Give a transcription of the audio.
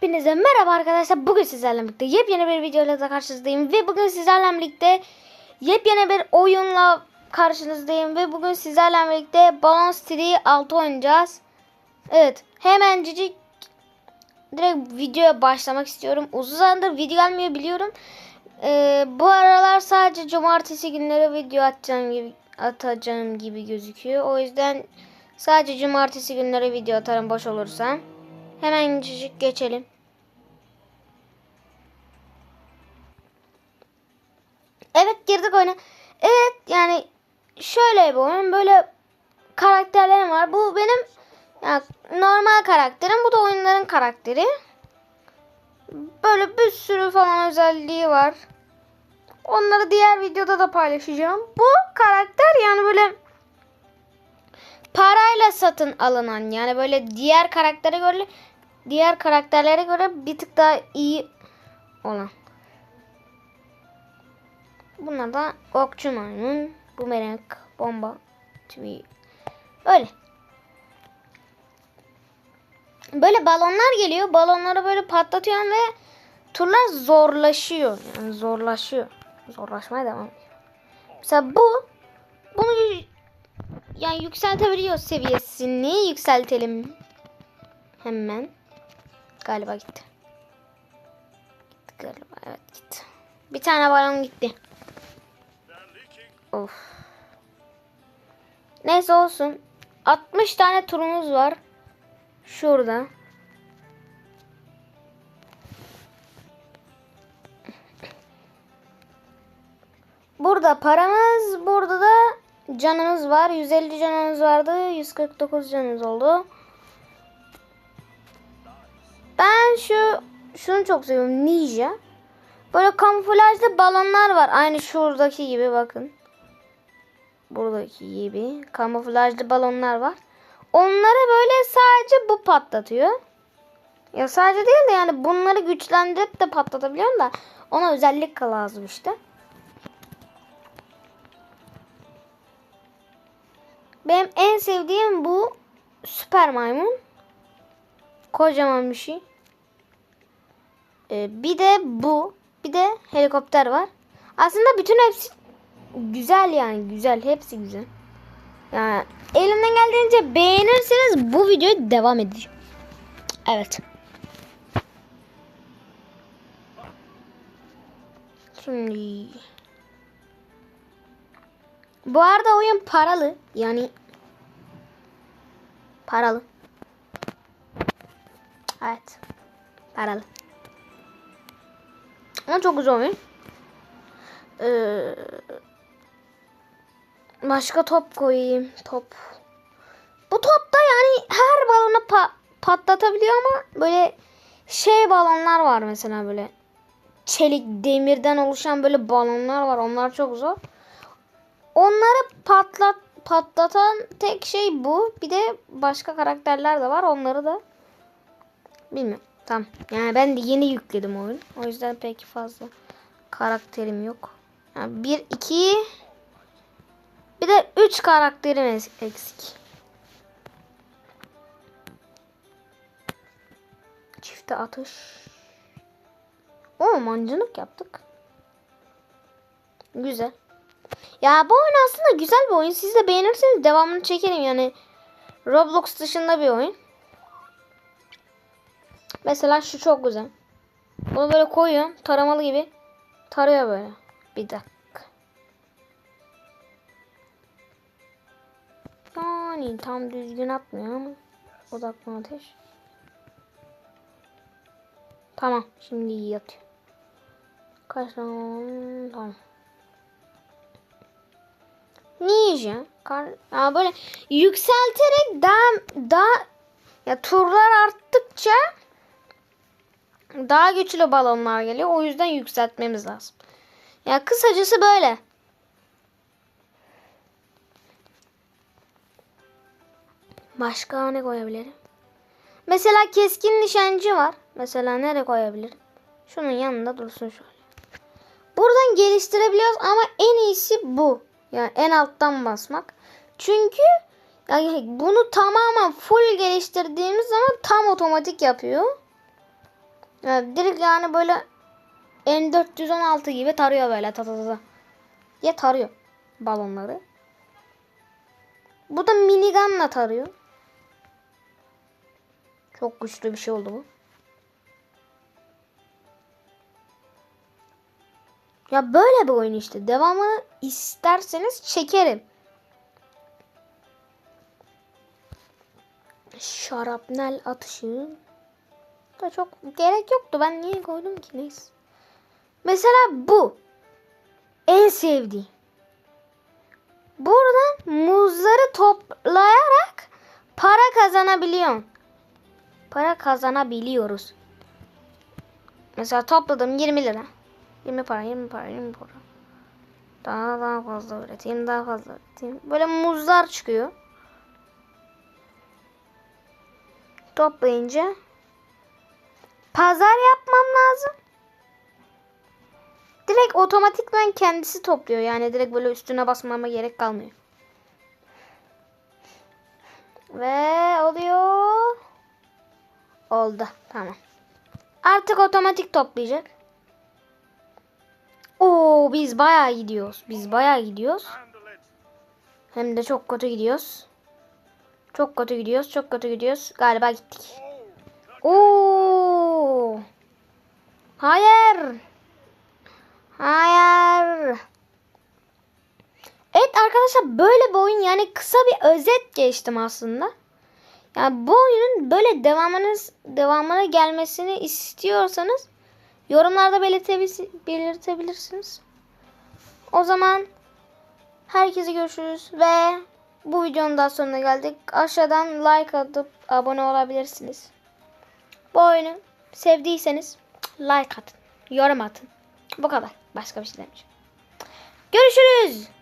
Hepinize merhaba arkadaşlar. Bugün sizlerle birlikte yepyeni bir videoyla da karşınızdayım. Ve bugün sizlerle birlikte yepyeni bir oyunla karşınızdayım. Ve bugün sizlerle birlikte Balloon City 6 oynayacağız. Evet hemencik direkt videoya başlamak istiyorum. Uzun zamandır video gelmiyor biliyorum. Ee, bu aralar sadece cumartesi günleri video atacağım gibi atacağım gibi gözüküyor. O yüzden sadece cumartesi günleri video atarım boş olursam. Hemen cicik geçelim. Evet girdik oyuna. Evet yani şöyle bir oyun. Böyle karakterlerim var. Bu benim yani normal karakterim. Bu da oyunların karakteri. Böyle bir sürü falan özelliği var. Onları diğer videoda da paylaşacağım. Bu karakter yani böyle parayla satın alınan yani böyle diğer karaktere göre diğer karakterlere göre bir tık daha iyi olan. Bunlar da okçu maymun, bumerang, bomba, tüy. Öyle. Böyle balonlar geliyor. Balonları böyle patlatıyorum ve turlar zorlaşıyor. Yani zorlaşıyor. Zorlaşmaya devam ediyor. Mesela bu bunu yani yükseltebiliyor seviyesini. Yükseltelim. Hemen. Galiba gitti. Gitti galiba. Evet gitti. Bir tane balon gitti. Of. Neyse olsun. 60 tane turumuz var. Şurada. Burada paramız, burada da canımız var. 150 canımız vardı. 149 canımız oldu. Ben şu şunu çok seviyorum. Ninja. Böyle kamuflajlı balonlar var. Aynı şuradaki gibi bakın. Buradaki gibi kamuflajlı balonlar var. Onları böyle sadece bu patlatıyor. Ya sadece değil de yani bunları güçlendirip de patlatabiliyorum da ona özellik lazım işte. Benim en sevdiğim bu süper maymun. Kocaman bir şey. Ee, bir de bu. Bir de helikopter var. Aslında bütün hepsi güzel yani güzel. Hepsi güzel. Yani elimden geldiğince beğenirseniz bu videoyu devam edeceğim. Evet. Şimdi bu arada oyun paralı. Yani paralı. Evet. Paralı. Ama çok güzel oyun. Ee, başka top koyayım. Top. Bu topta yani her balonu pa- patlatabiliyor ama böyle şey balonlar var mesela böyle çelik demirden oluşan böyle balonlar var. Onlar çok zor. Onları patlat patlatan tek şey bu. Bir de başka karakterler de var. Onları da bilmiyorum. Tamam. Yani ben de yeni yükledim oyun. O yüzden pek fazla karakterim yok. Yani bir, iki bir de üç karakterim eksik. Çifte atış. O mancınık yaptık. Güzel. Ya bu oyun aslında güzel bir oyun. Siz de beğenirseniz devamını çekerim yani. Roblox dışında bir oyun. Mesela şu çok güzel. Bunu böyle koyuyorum. Taramalı gibi. Tarıyor böyle. Bir dakika. Yani tam düzgün atmıyor ama. Odaklan ateş. Tamam. Şimdi iyi yatıyor. Kaç? Tamam. Ninja. Kar, ya böyle yükselterek daha daha ya turlar arttıkça daha güçlü balonlar geliyor. O yüzden yükseltmemiz lazım. Ya kısacası böyle. Başka ne koyabilirim? Mesela keskin nişancı var. Mesela nereye koyabilirim? Şunun yanında dursun şöyle. Buradan geliştirebiliyoruz ama en iyisi bu. Yani en alttan basmak. Çünkü yani bunu tamamen full geliştirdiğimiz zaman tam otomatik yapıyor. Yani direkt yani böyle N416 gibi tarıyor böyle ta ta ta ta. Ya tarıyor balonları. Bu da minigunla tarıyor. Çok güçlü bir şey oldu bu. Ya böyle bir oyun işte. Devamını isterseniz çekerim. Şarapnel atışı da çok gerek yoktu. Ben niye koydum ki neyse. Mesela bu. En sevdiğim. Buradan muzları toplayarak para kazanabiliyorsun. Para kazanabiliyoruz. Mesela topladım 20 lira. 20 para, 20 para, 20 para. Daha daha fazla üreteyim, daha fazla üreteyim. Böyle muzlar çıkıyor. Toplayınca pazar yapmam lazım. Direkt otomatikman kendisi topluyor. Yani direkt böyle üstüne basmama gerek kalmıyor. Ve oluyor. Oldu. Tamam. Artık otomatik toplayacak. Oo biz bayağı gidiyoruz. Biz bayağı gidiyoruz. Hem de çok kötü gidiyoruz. Çok kötü gidiyoruz. Çok kötü gidiyoruz. Galiba gittik. Oo. Hayır. Hayır. Evet arkadaşlar böyle bir oyun yani kısa bir özet geçtim aslında. Yani bu oyunun böyle devamınız devamına gelmesini istiyorsanız yorumlarda belirtebil- belirtebilirsiniz. O zaman herkese görüşürüz ve bu videonun daha sonuna geldik. Aşağıdan like atıp abone olabilirsiniz. Bu oyunu sevdiyseniz like atın, yorum atın. Bu kadar. Başka bir şey demeyeceğim. Görüşürüz.